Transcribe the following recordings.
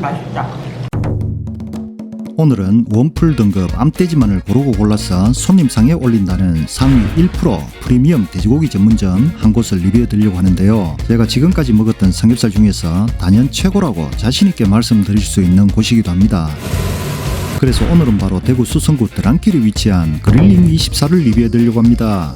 맛있다. 오늘은 원풀 등급 암돼지만을 고르고 골라서 손님상에 올린다는 상위 1% 프리미엄 돼지고기 전문점 한 곳을 리뷰해 드리려고 하는데요. 제가 지금까지 먹었던 삼겹살 중에서 단연 최고라고 자신있게 말씀드릴 수 있는 곳이기도 합니다. 그래서 오늘은 바로 대구 수성구 드랑길에 위치한 그릴링 24를 리뷰해 드리려고 합니다.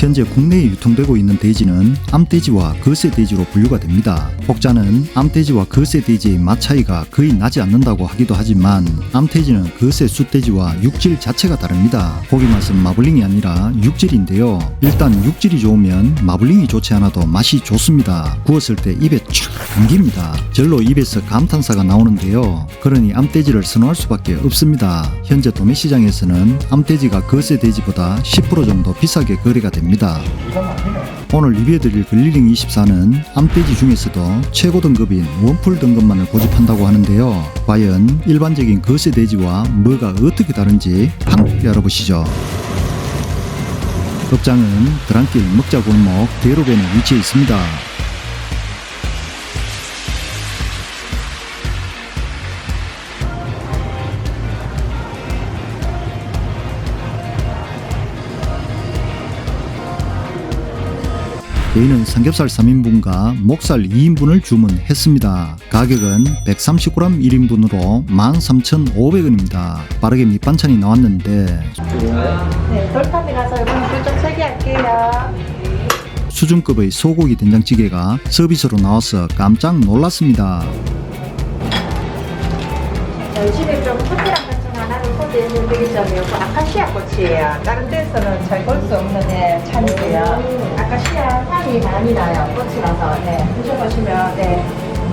현재 국내에 유통되고 있는 돼지는 암돼지와 거세돼지로 분류가 됩니다. 혹자는 암돼지와 거세돼지의 맛 차이가 거의 나지 않는다고 하기도 하지만 암돼지는 거세 숫돼지와 육질 자체가 다릅니다. 고기 맛은 마블링이 아니라 육질인데요. 일단 육질이 좋으면 마블링이 좋지 않아도 맛이 좋습니다. 구웠을 때 입에 촥 감깁니다. 절로 입에서 감탄사가 나오는데요. 그러니 암돼지를 선호할 수밖에 없습니다. 현재 도매시장에서는 암돼지가 거세돼지보다 10% 정도 비싸게 거래가 됩니다. 맛있네. 오늘 리뷰해드릴 글리링 24는 암돼지 중에서도 최고 등급인 원풀 등급만을 고집한다고 하는데요. 과연 일반적인 거세 돼지와 뭐가 어떻게 다른지 한번 열어보시죠. 업장은 드랑길 먹자골목 대로변에 위치해 있습니다. 저희는 삼겹살 3인분과 목살 2인분을 주문했습니다. 가격은 130g 1인분으로 13,500원입니다. 빠르게 밑반찬이 나왔는데 네, 돌판이라서 이번엔 불좀 세게 할게요. 수준급의 소고기 된장찌개가 서비스로 나와서 깜짝 놀랐습니다. 집에 좀 특별한 반찬 하나를 소개해드린 점이었고 아카시아 꽃이에요. 다른 데서는 잘 볼 수 없는 네, 찬이고요. 아카시아 향이 많이 나요. 꽃이라서 네, 드셔보시면 네,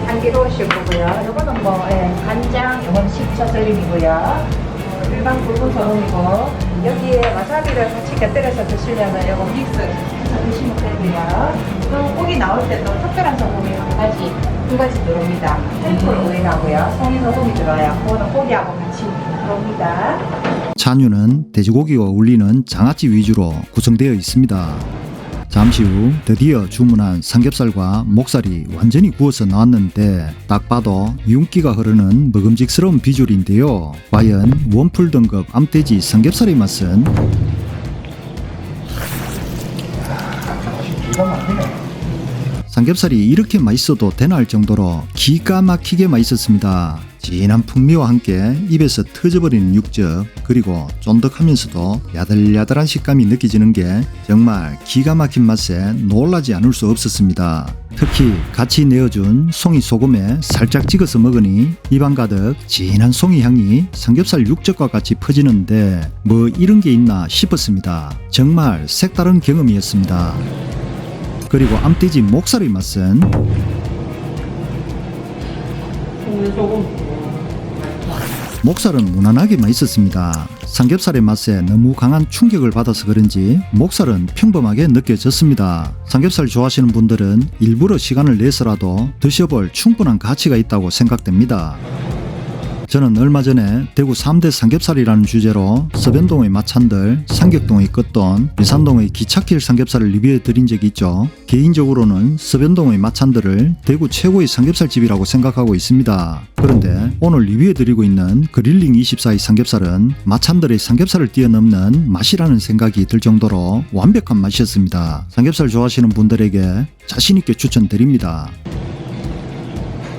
향기로우실 거고요. 이거는 뭐 네, 간장, 이건 식초 절임이고요. 어, 일반 굵은 소금이고 여기에 와사비를 같이 곁들여서 드시려면 이거 믹스 해서 드시면 되고요. 또 고기 나올 때도 특별한 소금이 한 가지 두 가지 들어옵니다. 템플 오일하고요. 송이 소금이 들어요. 그거는 고기하고 같이 들어옵니다. 찬유는 돼지고기와 어울리는 장아찌 위주로 구성되어 있습니다. 잠시 후 드디어 주문한 삼겹살과 목살이 완전히 구워서 나왔는데 딱 봐도 윤기가 흐르는 먹음직스러운 비주얼인데요. 과연 원풀 등급 암돼지 삼겹살의 맛은 이거 맛있네. 삼겹살이 이렇게 맛있어도 되나 할 정도로 기가 막히게 맛있었습니다. 진한 풍미와 함께 입에서 터져버리는 육즙 그리고 쫀득하면서도 야들야들한 식감이 느껴지는 게 정말 기가 막힌 맛에 놀라지 않을 수 없었습니다. 특히 같이 내어준 송이 소금에 살짝 찍어서 먹으니 입안 가득 진한 송이 향이 삼겹살 육즙과 같이 퍼지는데 뭐 이런 게 있나 싶었습니다. 정말 색다른 경험이었습니다. 그리고 암돼지 목살의 맛은. 목살은 무난하게 맛있었습니다. 삼겹살의 맛에 너무 강한 충격을 받아서 그런지 목살은 평범하게 느껴졌습니다. 삼겹살 좋아하시는 분들은 일부러 시간을 내서라도 드셔볼 충분한 가치가 있다고 생각됩니다. 저는 얼마 전에 대구 3대 삼겹살이라는 주제로 서변동의 마찬들, 삼격동의 끝돈, 비산동의 기찻길 삼겹살을 리뷰해 드린 적이 있죠. 개인적으로는 서변동의 마찬들을 대구 최고의 삼겹살집이라고 생각하고 있습니다. 그런데 오늘 리뷰해 드리고 있는 그릴링 24의 삼겹살은 마찬들의 삼겹살을 뛰어넘는 맛이라는 생각이 들 정도로 완벽한 맛이었습니다. 삼겹살 좋아하시는 분들에게 자신있게 추천드립니다.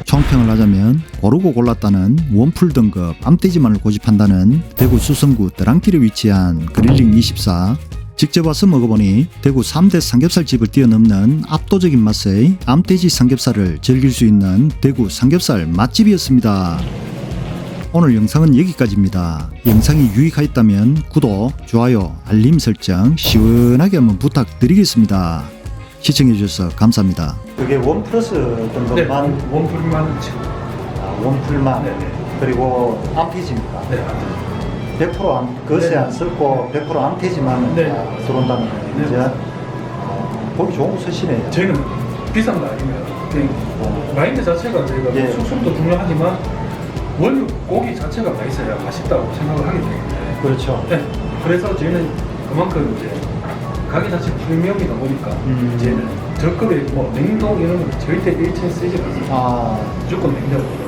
총평을 하자면 고르고 골랐다는 원풀 등급 암돼지만을 고집한다는 대구 수성구 드랑길에 위치한 그릴링 24 직접 와서 먹어보니 대구 3대 삼겹살집을 뛰어넘는 압도적인 맛의 암돼지 삼겹살을 즐길 수 있는 대구 삼겹살 맛집이었습니다. 오늘 영상은 여기까지입니다. 영상이 유익하였다면 구독, 좋아요, 알림 설정 시원하게 한번 부탁드리겠습니다. 시청해 주셔서 감사합니다. 그게 원 플러스 네, 원불만 지금. 원풀만 네 네. 그리고 암태지입니까? 네. 100% 암, 거세 네. 안 썼고 100% 암태지만 네. 들어온다는 네. 거죠. 어, 보기 좋은 거 쓰시네요. 저희는 비싼 거 아니면 그냥 어. 마인드 자체가 저희가 예. 숙성도 중요하지만 원료 고기 자체가 맛있어야 맛있다고 생각을 하기 때문에 그렇죠. 네. 그래서 저희는 그만큼 이제 가게 자체 프리미엄이다 보니까 음. 이제는 저급의 뭐 냉동 이런 거 절대 1층 쓰지 않습니다. 아 무조건 냉장고.